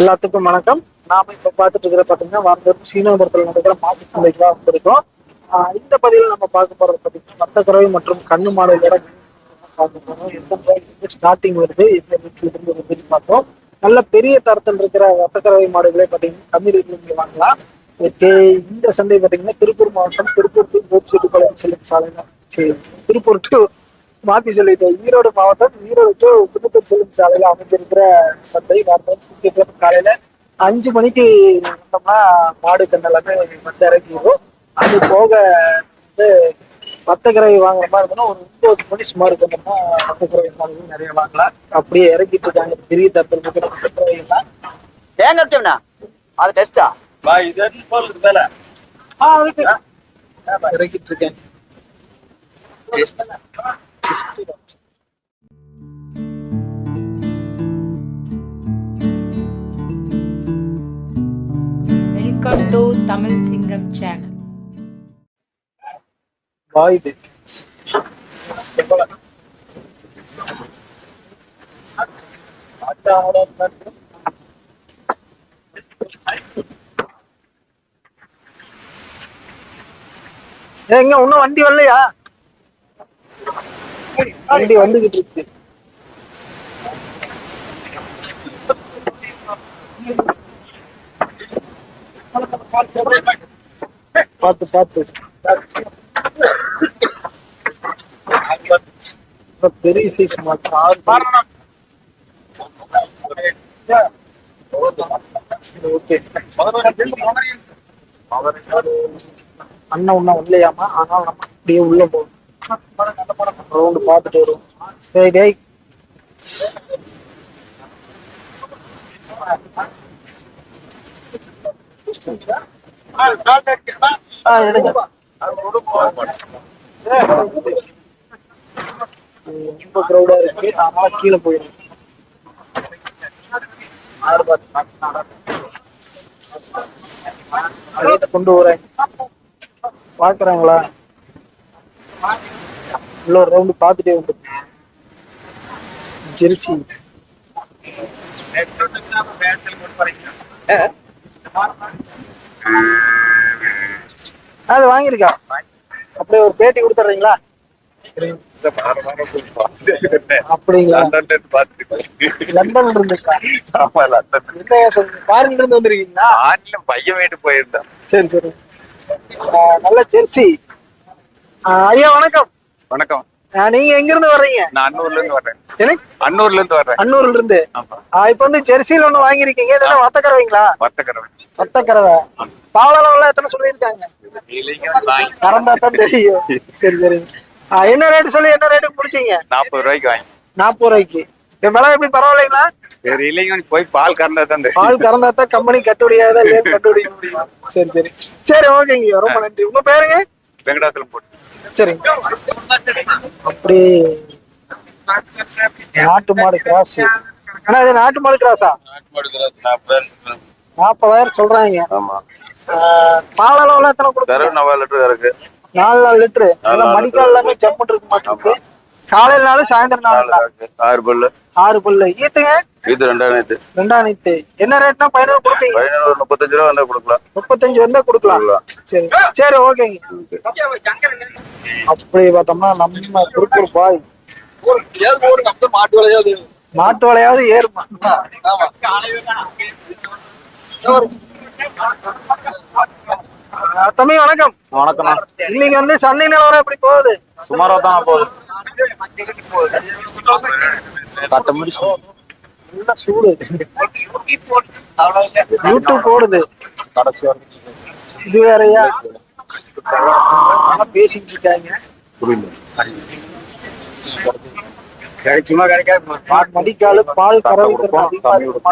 எல்லாத்துக்கும் வணக்கம். நாம இப்ப பார்த்துட்டு இருக்கிற பாத்தீங்கன்னா வாரந்தோறும் சீனாபுரத்தில் நடக்கிற மாட்டு சந்தைக்கு தான் வந்திருக்கோம். இந்த பதிவில் நம்ம பார்க்க போறது பாத்தீங்கன்னா மத்தக்கறவை மற்றும் கண்ணு மாடுகளோட பார்க்க போறோம். எந்த மாடு ஸ்டார்டிங் வருது எந்த வீட்டுல இருந்து வருதுன்னு பார்த்தோம் நல்ல பெரிய தரத்தில் இருக்கிற வத்தக்கறவை மாடுகளே பாத்தீங்கன்னா கம்மி ரேட்ல நீங்க வாங்கலாம். ஓகே இந்த சந்தை பாத்தீங்கன்னா திருப்பூர் மாவட்டம் திருப்பூர் டு கோபிச்செட்டிப்பாளையம் செல்லும் சாலை திருப்பூர் டு மாத்தி சொல்லிட்டேன். ஈரோடு மாவட்டம் ஈரோடு டு புதுக்கோட்டை செல்லும் சாலையில அமைஞ்சிருக்கிற சந்தை வாரத்தில் காலையில அஞ்சு மணிக்கு வந்தோம்னா மாடு கண்ணெல்லாமே வந்து இறங்கிடும் அது போக வந்து மத்தக்கரை வாங்குற மாதிரி இருந்தோம்னா ஒரு ஒன்பது மணி சுமார் வந்தோம்னா மத்தக்கரை மாடுகள் நிறைய வாங்கலாம். அப்படியே இறங்கிட்டு இருக்காங்க. பெரிய தரத்தில் இருக்கிற மத்தக்கரை எல்லாம். ஏங்க எடுத்தோம்னா அது டெஸ்டா ஆ, அதுக்கு இறங்கிட்டு வெல்கம் டு தமிழ் சிங்கம் சேனல் பாய் செவலை ஏங்க இன்னும் வண்டி வரலையா? வண்டி வந்துகிட்டு இருக்கு. பார்த்து பார்த்து. பெரிய சைஸ் மாட்டு ஆறு அண்ணன் ஒன்னும் வரலையாமா ஆனால் நம்ம அப்படியே உள்ள போகணும். ரவுண்டு பார்த்துட்டு வருவோம் சரி டேய் ரொம்ப க்ரௌடா இருக்கு. அதனால கீழே போயிடும் கொண்டு வரேன். பாக்குறாங்களா உள்ள ஒரு ரவுண்டு பார்த்துட்டே வந்து ஜெர்சி அது வாங்கியிருக்கா. அப்படியே ஒரு பேட்டி கொடுத்துட்றீங்களா? அப்படிங்களா? லண்டன்ல இருந்துக்கா என்ன சொல்லுங்க ஃபாரின்ல இருந்து வந்திருக்கீங்களா? பையன் வீட்டு போயிருந்தேன் சரி சரி. ஆஹ் நல்ல ஜெர்சி ஆஹ் ஐயா வணக்கம். வணக்கம். நீங்க எங்க இருந்து வர்றீங்க? நான் அன்னூர்ல இருந்து வர்றேன். அன்னூர்ல இருந்து வர்றேன். அன்னூர்ல இருந்து இப்ப வந்து ஜெர்சியில ஒண்ணு வாங்கியிருக்கீங்க. இதெல்லாம் வத்தக்கறவைங்களா வர்த்தகரவன் வத்தக்கறவை பால் அளவுல எத்தனை சொல்லியிருக்காங்க? கறந்தா தான் தெரியும். சரி சரி. என்ன ரேட் சொல்லி என்ன ரேட்டுக்கு முடிச்சீங்க? நாற்பது ரூபாய்க்கு வாங்கி. நாற்பது ரூபாய்க்கு. இந்த விலை எப்படி பரவாயில்லைங்களா? சரி இல்லைங்க போய் பால் கறந்தா தான். பால் கறந்தா தான் கம்பெனி கட்டுப்படியாத ரேட் கட்டுப்படிக்க முடியும். சரி சரி. சரி ஓகேங்க ரொம்ப நன்றி. உங்க பேருங்க? வெங்கடாச்சலம் போட்டு. சரிங்க அப்படி நாட்டு மாடு கிராஸ் ஆனா இது நாட்டு மாடு கிராஸா நாற்பதாயிரம் சொல்றாங்க. ஆமா. பால் அளவுல எத்தனை கொடுக்குறாங்க கருவு நவா லிட்டர் இருக்கு நாலு நாலு லிட்டரு மடிக்கால் எல்லாமே ஜம்ப் இருக்க மாட்டேங்குது. காலையில நாளும் சாயந்தரம் நாலு நாள் இருக்கு. ஆறு பல்லு. ஆறு புல்லு. ஈத்துங்க. இது ரெண்டாயிரத்து ரெண்டாம் நீத்து என்ன ரேட்னா பதினோரு கொடுப்பீங்க. பதினேழு ஒரு முப்பத்தஞ்சு ரூபா வந்தா கொடுக்கலாம். முப்பத்தஞ்சு வந்தா கொடுக்கலாம். சரி. சரி ஓகேங்க அப்படி பார்த்தோம்னா நம்ம திருப்பூர் பாய். மாட்டு வலையாவது ஏறுமா. ஆஹ் தம்பி வணக்கம். வணக்கம் இன்னைக்கு வந்து சந்தை நிலவரம் எப்படி போகுது? சுமாரா தான் போகுது. கட்ட முடிச்சு. நல்ல சூடு. யூடியூப் போடுது. இது வேறயா? பேசிட்டு இருக்காங்க. கிடைக்குமா கிடைக்காது பால் மடிக்காலு பால் கறவை கொடுப்போம், மாடு வந்து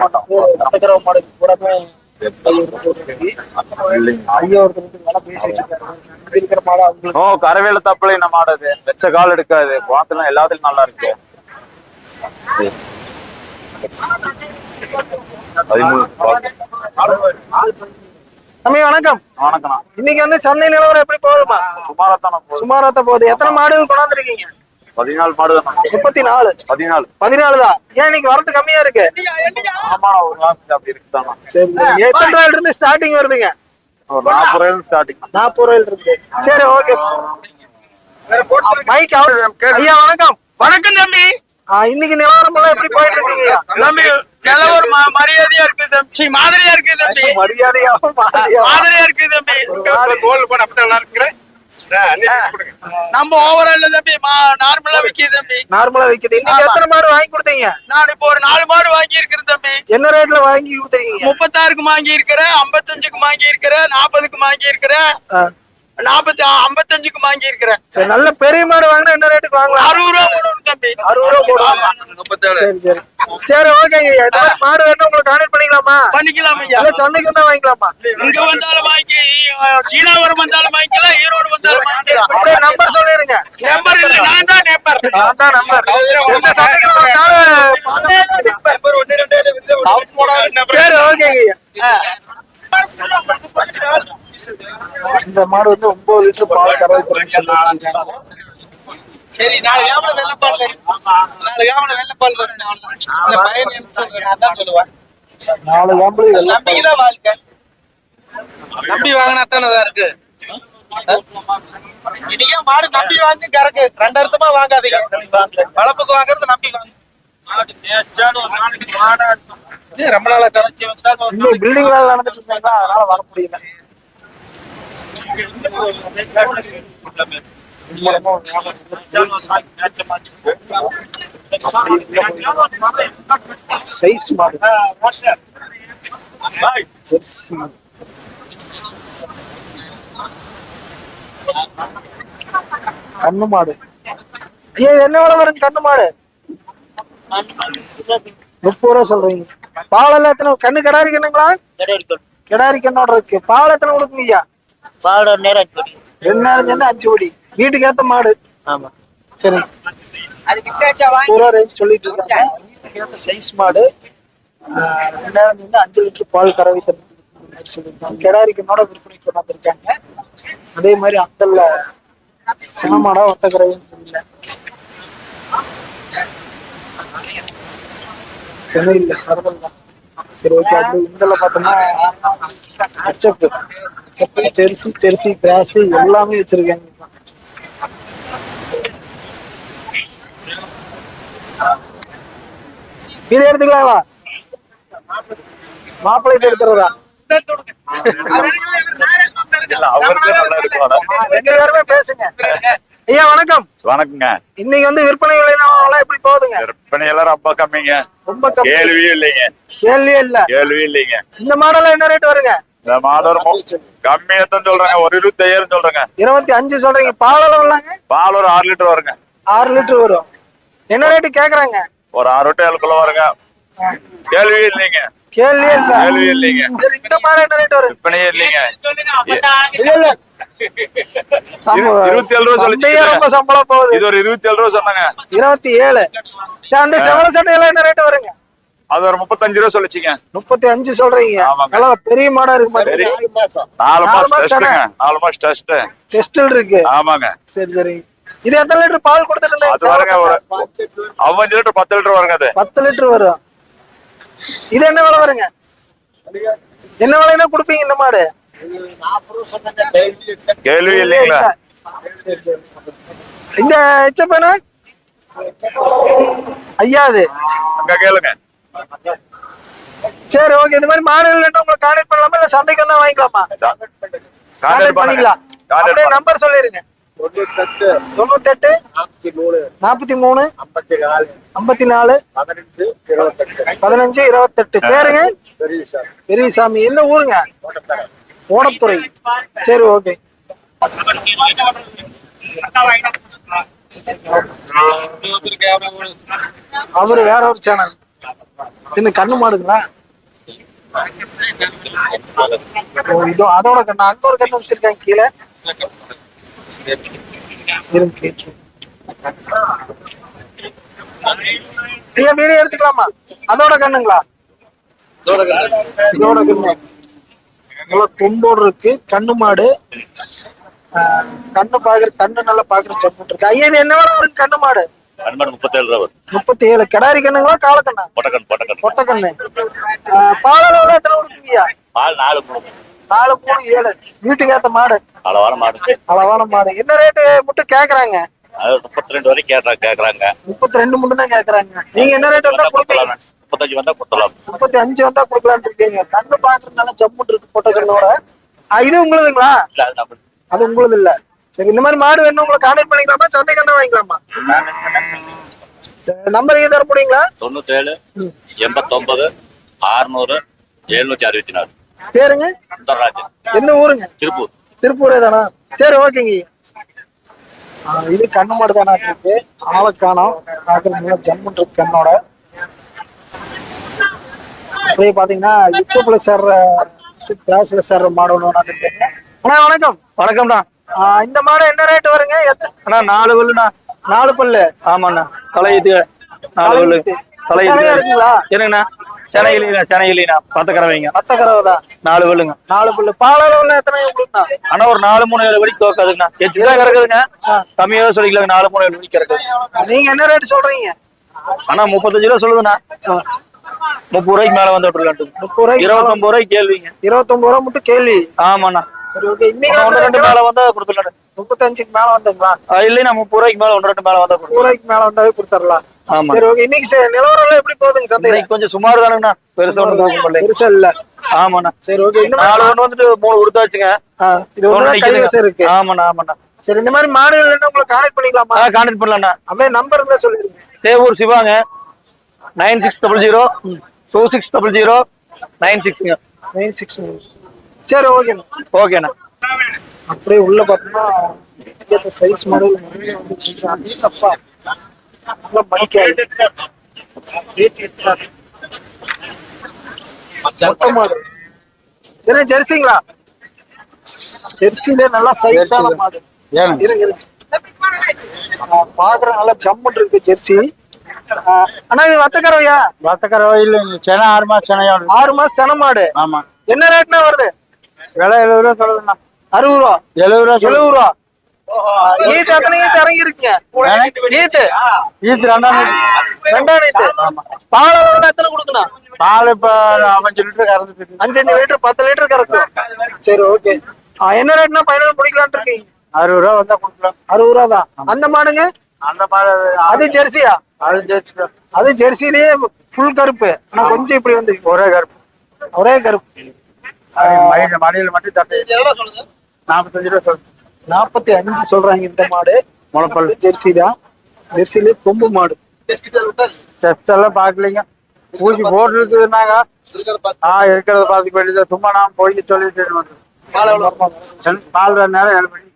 பேசிட்டு ஓ கரவேல தப்பலை நம்ம ஆடாது வெச்ச கால் எடுக்காது. குளத்துல எல்லாத்துலயும் நல்லா இருக்கு. தம்பி வணக்கம். வணக்கம் இன்னைக்கு வந்து சந்தை நிலவரம் எப்படி போகுதுமா சுமாரா தான் போகுது. சுமாராத்த போகுது. எத்தனை மாடுகள் கொண்டாந்துருக்கீங்க? பதினாலு மாடு முப்பத்தி நாலு பதினாலு. பதினாலு தான். ஏன் இன்னைக்கு வரது கம்மியா இருக்கு? ஆமா ஒரு அப்படி சரி. எத்தனை ரூபாயில இருந்து ஸ்டார்டிங் வருதுங்க? நாற்பது ரூபாய் ஸ்டார்டிங் நாற்பது ரூபாயில இருக்கு சரி ஓகே மைக் ஐயா வணக்கம். வணக்கம் தம்பி. இன்னைக்கு நிலவரம் எல்லாம் எப்படி போயிட்டு இருக்கீங்க தம்பி நல்ல ஒரு ம- மரியாதையா இருக்கு தம்பி. மாதிரியா இருக்கு தம்பி. மாதிரியாவும். மாதிரியா இருக்கு தம்பி. கோல் போட அப்பதான் நல்லா இருக்கிறேன் நம்ம ஓவரால் தம்பி நார்மலா விக்குது தம்பி. நார்மலா விக்குது. இன்னைக்கு. எத்தனை மாடு வாங்கி கொடுத்தீங்க? நான் இப்போ ஒரு நாலு மாடு வாங்கி இருக்கிறேன் தம்பி. என்ன ரேட்ல வாங்கி கொடுத்துருக்கீங்க? முப்பத்தாறுக்கு வாங்கி இருக்கிறேன் ஐம்பத்தஞ்சுக்கு வாங்கி இருக்கிறேன் நாற்பதுக்கு வாங்கி இருக்கிறேன் நாற்பத்தி ஐம்பத்தஞ்சுக்கு வாங்கி இருக்கிறேன் சரி நல்ல பெரிய மாடு வாங்கினா என்ன ரேட்டுக்கு வாங்கலாம்? அறுபது ரூபா போடணும் தம்பி. அறுபது ரூபா போடுவாங்க முப்பத்தேழு. சரி சரி. சரி ஓகேங்க இந்த மாதிரி மாடு வேணும் உங்களுக்கு கான்டெக்ட் பண்ணிக்கலாமா? பண்ணிக்கலாம் ஐயா. இல்ல சந்தைக்கு வந்தா வாங்கிக்கலாமா? இங்க வந்தாலும் வாங்கி சீனாவரம் வந்தாலும் வாங்கிக்கலாம் ஈரோடு வந்தாலும் வாங்கிக்கலாம். அப்படியே நம்பர் சொல்லிருங்க. நம்பர் இல்ல நான் தான் நம்பர். நான் தான் நம்பர். எந்த சந்தைக்கு வந்தாலும் நம்பர் ஒன்னு ரெண்டு சரி ஓகேங்க ஐயா. இந்த மாடு வந்து ஒன்பது லிட்டர் பால் கறவை சொல்லிருக்காங்க சரி நாலு கிராமல வெள்ளப்பால் வரும். நாலு கிராமல வெள்ளப்பால் வரும். இந்த பையன் என்ன சொல்றேன்? நான் தான் சொல்லுவேன். நாலு காம்பளி வெள்ளம் நம்பிக்கைதான் வாழ்க்கை. நம்பி வாங்கினா தானே தான் இருக்கு? இன்னைக்கே மாடு நம்பி வாங்கி கறக்கு. ரெண்டு அர்த்தமா வாங்காதீங்க. வளப்புக்கு வாங்குறது நம்பி வாங்க மாடு மேய்ச்சாலும் ஒரு நாளைக்கு மாடா இருக்கும். ரொம்ப நாளா இன்னும் பில்டிங் வேலை நடந்துட்டு இருந்தாங்களா? அதனால வர முடியல. சைஸ் மாடு. ஜெர்சி கண்ணு மாடு. இது என்ன விலை வரும் கண்ணு மாடு? முப்பது ரூபா சொல்றீங்க. பால் எல்லாம் எத்தனை? கண்ணு கிடாரி கண்ணுங்களா கிடாரி கண்ணோட இருக்கு. பால் எத்தனை கொடுக்குங்க ஐயா? பாலோட நேரம் ரெண்டு நேரம் சேர்ந்து அஞ்சு கோடி வீட்டுக்கு ஏத்த மாடு. ஆமா. சரி. அது வித்தாச்சா ரேஞ்ச் சொல்லிட்டு இருக்காங்க. வீட்டுக்கு ஏத்த சைஸ் மாடு. ஆஹ் ரெண்டு நேரம் சேர்ந்து அஞ்சு லிட்டர் பால் கறவை சொல்லியிருக்காங்க. கிடாரி கண்ணோட விற்பனை கொண்டாந்துருக்காங்க அதே மாதிரி அந்தல்ல சினமாடா ஒத்த கறவைன்னு தெரியல சென்னை இல்ல கடல் தான் சரி ஓகே அப்படி இந்தல பார்த்தோம்னா HF HF jersey jersey cross எல்லாமே வச்சிருக்காங்க. வீடு எடுத்துக்கலாங்களா? மாப்பிள்ளை எடுத்துறதா ரெண்டு பேருமே பேசுங்க. ஐயா வணக்கம். வணக்கங்க. இன்னைக்கு வந்து விற்பனை விலைனாலாம் எப்படி போகுதுங்க? விற்பனை எல்லாம் ரொம்ப கம்மிங்க. ரொம்ப கம்மி. கேள்வியும் இல்லைங்க. கேள்வியே இல்ல. கேள்வியும் இல்லைங்க. இந்த மாடல் என்ன ரேட் வருங்க? இந்த மாடு ஒரு மு- கம்மியா தான் சொல்றாங்க. ஒரு இருபத்தாயிரம் சொல்றேங்க. இருபத்தி அஞ்சு சொல்றீங்க. பால் அளவுலாங்க பால் ஒரு ஆறு லிட்டர் வருங்க. ஆறு லிட்டர் வரும். என்ன ரேட்டு கேக்குறாங்க? ஒரு ஆறு லிட்டர் ஏழுக்குள்ள வருங்க. கேள்வியும் இல்லைங்க. கேள்வியே இல்ல. கேள்வியும் இல்லைங்க. சரி இந்த மாடு என்ன ரேட் வரும்? விற்பனையே இல்லைங்க. இருபத்தி ஏழு ரூபா ரொம்ப சம்பளம் போகுது. இது ஒரு இருபத்தி ஏழு ரூபா சொன்னாங்க. இருபத்தி ஏழு சரி அந்த செவல சட்டை எல்லாம் என்ன ரேட் வருங்க? அது ஒரு முப்பத்தஞ்சு ரூபா சொல்லிச்சுங்க. முப்பத்தி அஞ்சு சொல்றீங்க. நல்லா பெரிய மாடா இருக்கு நாலு மாசம். நாலு மாசம் டெஸ்ட் டெஸ்டில் இருக்கு. ஆமாங்க. சரி சரி. இது எத்தனை லிட்டர் பால் கொடுத்துட்டு அவ்வஞ்சு லிட்டர் பத்து லிட்டர் வருங்க அது. பத்து லிட்டர் வரும். இது என்ன விலை வருங்க? என்ன விலைன்னா கொடுப்பீங்க இந்த மாடு? கேள்வி இல்லைங்களா இந்த எச்சப்பேனா? ஐயா அது அங்க கேளுங்க. சரி ஓகே இந்த மாதிரி மாடுகள் வேணும் உங்களுக்கு கான்டாக்ட் பண்ணலாமா? இல்ல சந்தைக்கு வந்தா வாங்கிக்கலாமா கான்டாக்ட் பண்ணிக்கலாம். அப்படியே நம்பர் சொல்லிருங்க. தொண்ணூத்தெட்டு. நாற்பத்தி மூணு. ஐம்பத்தி நாலு. பதினஞ்சு இருபத்தெட்டு. பேருங்க. பெரியசாமி. எந்த ஊருங்க? ஓடத்துறை. சரி ஓகே. அவரு வேற ஒரு சேனல் இன்னும் கண்ணு மாடுங்களா? இதோ அதோட கண்ணு. அங்க ஒரு கண்ணு வச்சிருக்காங்க கீழே. வீடியோ எடுத்துக்கலாமா? அதோட கண்ணுங்களா? இதோட கண்ணு. நல்லா கொம்போடு இருக்கு. கண்ணு மாடு. கண்ணு பாக்குற கண்ணு நல்லா பாக்குற ஜம்முன் இருக்கு. ஐயா என்ன வேலை வரும் கண்ணு மாடு? கண்மணி முப்பத்தேழு ரூபா முப்பத்தி ஏழு கிடாரி கண்ணுங்களா காலக்கண்ணா பொட்டக்கண் பொட்டக்கண் பொட்டை கண்ணு ஆஹ் பால் அளவுல எத்தனை கொடுக்குங்கய்யா பால் நாலு நாலு மூணு ஏழு. வீட்டுக்கு ஏத்த மாடு. அளவான மாடு. அளவான மாடு. என்ன ரேட்டு மட்டும் கேக்குறாங்க? முப்பத்தி ரெண்டு வரைக்கும் கேக்குறாங்க. முப்பத்தி ரெண்டு மட்டும் தான் கேக்குறாங்க. நீங்க என்ன ரேட் வந்தா கொடுப்பீங்க? முப்பத்தஞ்சு வந்தா கொடுத்துடலாம். முப்பத்தி அஞ்சு வந்தா கொடுக்கலாம்னு இருக்கீங்க. கண்ணு பாக்குறதுனால ஜம்முன் இருக்கு பொட்டை கண்ணோட. இது உங்களுதுங்களா? இல்ல அது உங்களுது இல்ல சரி இந்த மாதிரி மாடு வேணும் உங்களை கான்டாக்ட் பண்ணிக்கலாமா? சந்தை கண்டா வாங்கிக்கலாமா? நம்பர் இது தர முடியுங்களா தொண்ணூத்தேழு எண்பத்தொன்பது அறுநூறு எழுநூத்தி அறுபத்தி நாலு பேருங்க? சுந்தரராஜன். எந்த ஊருங்க? திருப்பூர். திருப்பூரே தானா? சரி ஓகேங்க இது கண்ணு மாடு தானா இருக்கு? ஆளை காணோம். பாக்குறதுல ஜம்முன் இருக்கு கண்ணோட. அப்படியே பாத்தீங்கன்னா யுத்தப்புல சேர்ற கிளாஸ்ல சேர்ற மாடு கொண்டாந்து அண்ணா வணக்கம். வணக்கம்ண்ணா. இந்த மாடு என்ன ரேட் வருங்க? அண்ணா நாலு பல்லுண்ணா நாலு பல்லு. ஆமாண்ணா. தலையுது நாலு பல்லு தலையீத்து. இருக்குங்களா? என்னங்கண்ணா? சென்னையிலண்ணா சென்னையிலண்ணா பத்த கறவைங்க மத்த கறவை தான் நாலு பல்லுங்க நாலு பல்லு. பால் அளவுல எத்தனை கொடுத்தா ஆனா ஒரு நாலு மூணு ஏழு வரைக்கும் தோக்காதுங்கண்ணா. எச்சு தான் கறக்குதுங்க. கம்மியாவே சொல்லிக்கலாங்க. நாலு மூணு ஏழு கறக்குது. நீங்க என்ன ரேட் சொல்றீங்க? ஆனா முப்பத்தஞ்சு ரூபா சொல்லுதுண்ணா. முப்பது ரூபாய்க்கு மேல வந்து விட்டுருலான்ட்டு முப்பது ரூபாய்க்கு இருபத்தொன்பது ரூபாய்க்கு கேள்விங்க. இருபத்தொன்பது ரூபா மட்டும் கேள்வி. ஆமாண்ணா. சரி ஓகே. இன்னைக்கு ஒன்று ரெண்டு மேல வந்தா கொடுத்துடலாம் முப்பத்தஞ்சுக்கு மேல வந்துங்களா? இல்லைண்ணா முப்பது ரூபாய்க்கு மேல ஒன்று ரெண்டு மேல வந்தா ரூபாய்க்கு மேல வந்தாவே கொடுத்துடலாம். ஆமா சரி ஓகே. இன்னைக்கு நிலவரம் எப்படி போகுதுங்க இன்னைக்கு கொஞ்சம் சுமார் தானுங்கண்ணா. பெருசா பண்ணல பெருசா இல்ல. ஆமாண்ணா. சரி ஓகே. இந்த நாலு ஒன்று வந்துட்டு மூணு கொடுத்தாச்சுங்க. இது. இருக்கு. ஆமாண்ணா ஆமாண்ணா. சரி இந்த மாதிரி மாடு இல்லைன்னா உங்களை கான்டாக்ட் பண்ணிக்கலாமா? கான்டாக்ட் பண்ணலாம்ண்ணா அப்படியே நம்பர் இருந்தா சொல்லிருங்க. Sevur சிவாங்க. Nine six double zero two six double zero nine சிக்ஸ்ங்க. Nine six சரி ஓகேண்ணா. ஓகேண்ணா. அப்படியே உள்ள பார்த்தோம்னா சைஸ் மாடல் அப்பா என்ன ஜெர்சிங்களா? ஜெர்சிலே நல்லா சைஸான மாடு. பாக்குற நல்லா ஜம்முன் இருக்கு ஜெர்சி. அண்ணா இது வத்தக்கரவையா? வத்தக்கரை இல்லைங்க சென்னை ஆறு மாசம் சென்னையா ஆறு மாசம் சென மாடு. ஆமா. என்ன ரேட்னா வருது? விலை எழுபது ரூபா சொல்லுதுண்ணா. அறுபது ரூபா. எழுபது ரூபா எழுபது ரூபா. ஈத்து எத்தனை ஈத்து இறங்கி இருக்கீங்க ஈத்து. ஈத்து ரெண்டாம் ரெண்டாம் ஈத்து. பால் எத்தனை கொடுக்கணும்? பால் இப்ப அஞ்சு லிட்டர் கறந்துட்டு அஞ்சு அஞ்சு லிட்டர் பத்து லிட்டர் கறக்கும் சரி ஓகே. என்ன ரேட்னா முடிக்கலாம்னு இருக்கீங்க? அறுபது ரூபா வந்தா கொடுக்கலாம். அறுபது ரூபா தான். அந்த மாடுங்க? அந்த மாதிரி அது ஜெர்சியா? அது ஜெர்சிலேயே ஃபுல் கருப்பு. ஆனா கொஞ்சம் இப்படி வந்து ஒரே கருப்பு. ஒரே கருப்பு. மடியில மடியில மட்டும் தட்டு. நாற்பத்தஞ்சு ரூபா சொல்லு நாற்பத்தி அஞ்சு சொல்றாங்க இந்த மாடு. முளைப்பல். ஜெர்சி தான். ஜெர்சிலே கொம்பு மாடு. டெஸ்ட் எல்லாம் பாக்கலீங்க ஊசி போட்டுருக்குதுனாங்க ஆ இருக்கிறத பாத்துக்க வேண்டியது சும்மா நான் போய் சொல்லிட்டு வந்து பால் நேரம் மணி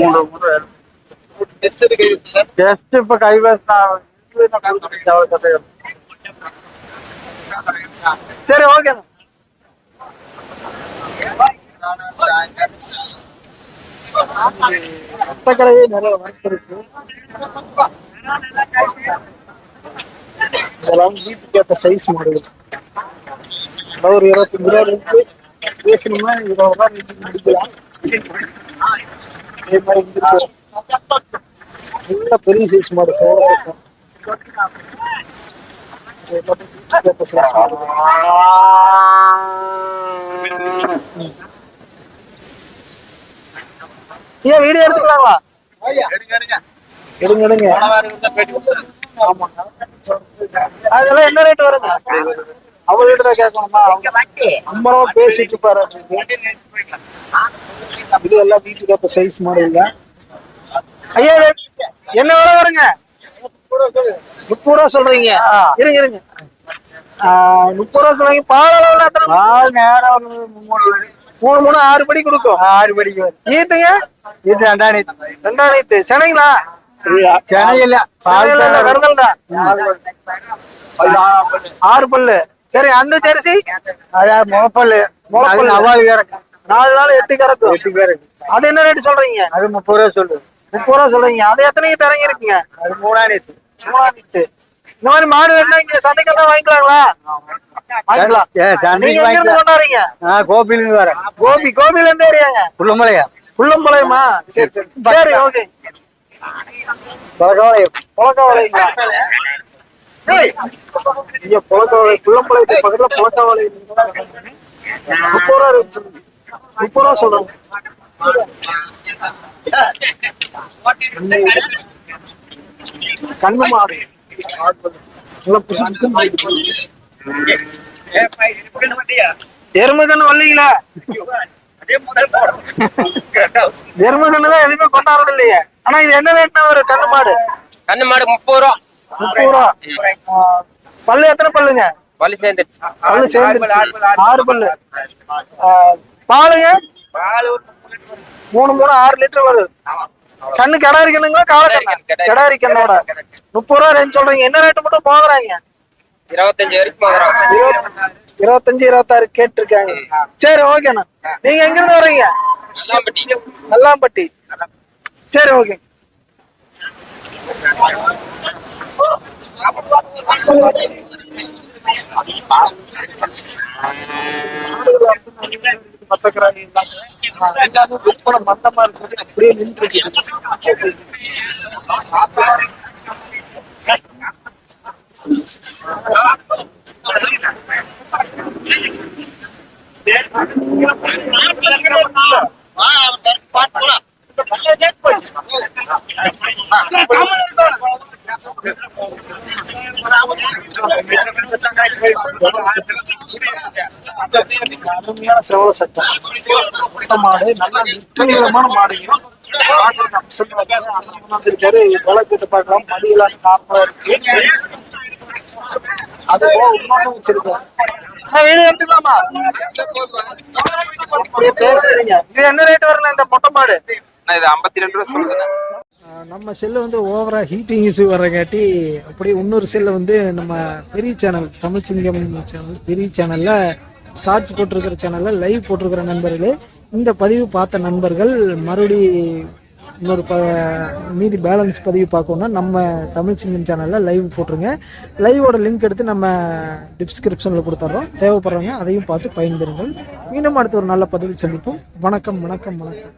மூணு மூணு ஏழு டெஸ்ட் இப்ப கைவசம் சரி ஓகே ரத்தக்கரையே நிறைய வறுத்து இருக்கு இதெல்லாம் வீட்டுக்கு ஏற்ற சைஸ் மாடுகள் நல்ல பெரிய சைஸ் மாடு சேவலா இருக்கும் சைஸ் ஏன் வீடியோ எடுத்துக்கலாமா எடுங்க எடுங்க. அதெல்லாம் என்ன ரேட் வருது? அவர்கிட்ட தான் கேட்கணுமா? ஐம்பது ரூபா பேசிட்டு பாரு. இது எல்லாம் வீட்டுக்கு ஏற்ற சைஸ் மாடல் ஐயா என்ன விலை வருங்க? முப்பது ரூபா சொல்றீங்க. இருங்க இருங்க. முப்பது ரூபா சொல்றீங்க. பால் அளவுல பால் நேரம் மூணு மணி. மூணு ஆறு படிக்கு கொடுக்கும். ஆறு வரும். ஈத்துங்க? இது ரெண்டாயிரம் ரெண்டாம் நீத்து சென்னைங்களா? சென்னை இல்ல விரதல் தான் ஆறு பல்லு. சரி அந்த ஜெர்சி? அதாவது முகப்பல் முகப்பல்லு. அவால் வேற நாலு நாள் எட்டு கறக்கும். எட்டு பேரு அது என்ன ரேட் சொல்றீங்க? அது முப்பது ரூபா சொல்லு முப்பது ரூபா சொல்றீங்க. அது எத்தனை தரங்க இருக்குங்க அது மூணாம் நீத்து இந்த மாதிரி மாடு வேணா இங்க சந்தைக்கு தான் வாங்கிக்கலாங்களா நீங்க எங்க இருந்து. கொண்டாடுறீங்க? ஆ கோபிலிருந்து வரேன். கோபி கோபில இருந்து ஏரியாங்க புள்ளமலையா குள்ளம்பாளையமா சரி. சரி சரி ஓகே. புலக்காவளையம் புலக்காவளையங்களா புலக்காவளை பக்கத்துல புலக்காவளையம் முப்பது ரூபா முப்பது ரூபா சொல்றாங்க கண்ணு மாடு நல்லா. எருமை கண்ணு வரலீங்களா எருமை கண்ணு தான் எதுவுமே கொண்டாடுறது இல்லையே ஆனா இது என்ன ரேட்னா ஒரு கண்ணு மாடு? கண்ணு மாடு முப்பது ரூபா. முப்பது ரூபா. பல்லு எத்தனை பல்லுங்க? சேர்ந்துருச்சு. பல்லு சேர்ந்துருச்சு. ஆறு பல்லு. ஆ, பாலுங்க? மூணு மூணு ஆறு லிட்டர் வருது. கண்ணு? கிடாரி கண்ணுங்களா காலை கிடாரி கண்ணோட முப்பது ரூபா ரேஞ்ச் சொல்றீங்க. என்ன ரேட்டு மட்டும் போகுறாங்க? இருபத்தஞ்சு வரைக்கும் இருபத்தஞ்சு இருபத்தாறு கேட்டிருக்காங்க. சரி ஓகேண்ணா நீங்க எங்க இருந்து வர்றீங்க? நல்லாம்பட்டி. சரி ஓகே பத்தக்கிறாங்க எல்லாமே ரொம்ப மந்தமா இருக்கிறது அப்படியே நின்று அருமையான செவல சட்டை மாடு நல்ல நீளமான மாடுங்க. விலை கேட்டு பார்க்கலாம் மடியெல்லாம் நார்மலா இருக்கு அது இன்னொன்னு வச்சிருக்காரு பேசுறீங்க இது என்ன ரேட் வரல இந்த மொட்டை மாடு இது ஐம்பத்தி ரெண்டு ரூபா ஆஹ் நம்ம செல்லு வந்து ஓவரா ஹீட்டிங் இஷ்யூ வரங்காட்டி அப்படியே இன்னொரு செல்லு வந்து நம்ம பெரிய சேனல் தமிழ் சிங்கம் சேனல் பெரிய சேனல்ல ஷார்ட்ஸ் போட்டிருக்கிற சேனல்ல லைவ் போட்டிருக்கிற நண்பர்களே இந்த பதிவு பார்த்த நண்பர்கள் மறுபடி இன்னொரு ப மீதி பேலன்ஸ் பதிவு பார்க்கணும்னா நம்ம தமிழ் சிங்கம் சேனலில் லைவ் போட்டுருங்க. லைவோட லிங்க் எடுத்து நம்ம டிஸ்கிரிப்ஷனில் கொடுத்துட்றோம் தேவைப்படுறவங்க அதையும் பார்த்து பயன்பெறுங்கள். மீண்டும் அடுத்த ஒரு நல்ல பதிவில் சந்திப்போம். வணக்கம் வணக்கம் வணக்கம்.